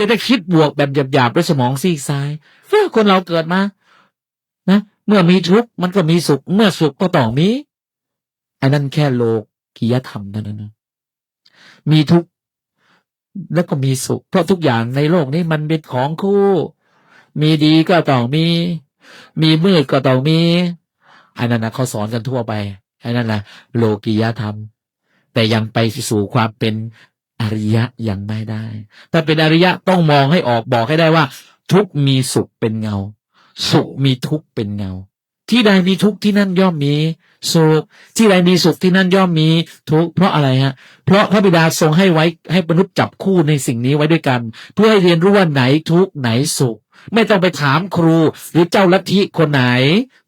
แต่ถ้าคิดบวกแบบหยาบๆด้วยสมองซีกซ้ายเมื่อคนเราเกิดมานะ เมื่อมีทุกข์มันก็มีสุข เมื่อสุขก็ต้องมีอันนั้นแค่โลกียธรรมเท่านั้นนะมีทุกข์แล้วก็มีสุข เพราะทุกอย่างในโลกนี้มันเป็นของคู่ มีดีก็ต้องมี มีมืดก็ต้องมีอันนั้นนะเขาสอนกันทั่วไปอันนั้นนะโลกียธรรม แต่ยังไปสู่ความเป็น อริยะยังไม่ได้ ถ้าเป็นอริยะต้องมองให้ออกบอกให้ได้ว่า ทุกมีสุขเป็นเงา สุขมีทุกเป็นเงา ที่ใดมีทุกที่นั่นย่อมมีสุขที่ใดมีสุขที่นั่นย่อมมีทุกเพราะอะไรฮะ เพราะพระบิดาทรงให้ไว้ให้มนุษย์จับคู่ในสิ่งนี้ไว้ด้วยกัน เพื่อให้เรียนรู้ว่าไหนทุกไหนสุข ไม่ต้องไปถามครู หรือเจ้าลัทธิคนไหน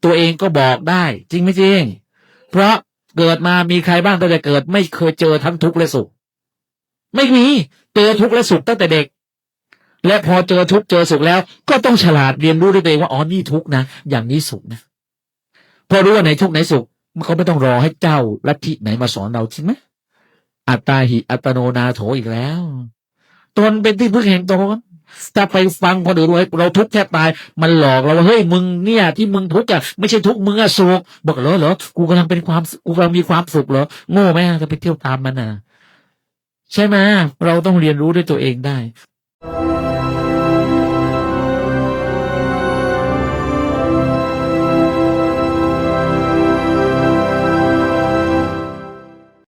ตัวเองก็บอกได้ จริงไหมจริง เพราะเกิดมามีใครบ้างตั้งแต่เกิด ไม่เคยเจอทั้งทุกข์และสุข ไม่มีเจอทุกข์และสุขตั้งแต่เด็ก และพอเจอทุกข์เจอสุขแล้ว ก็ต้องฉลาดเรียนรู้ด้วยตัวเองว่าอ๋อนี่ทุกข์นะอย่างนี้สุขนะพอรู้ว่าไหนทุกข์ไหนสุขมันก็ไม่ต้องรอให้เจ้าลัทธิไหนมาสอนเราใช่ไหมอัตตาหิอัตโนนาโถอีกแล้วตนเป็นที่พึ่งแห่งตนถ้าไปฟังคนอื่นว่าเราทุกข์แทบตาย มันหลอกเราว่าเฮ้ยมึงเนี่ย ที่มึงทุกข์อะไม่ใช่ทุกข์มึงอะสุขบอกเหรอเหรอกูกำลังเป็นความกูกำลังมีความสุขเหรอโง่ไหมอะจะไปเที่ยวตามมันอะ ใช่ไหมเราต้องเรียนรู้ด้วยตัวเองได้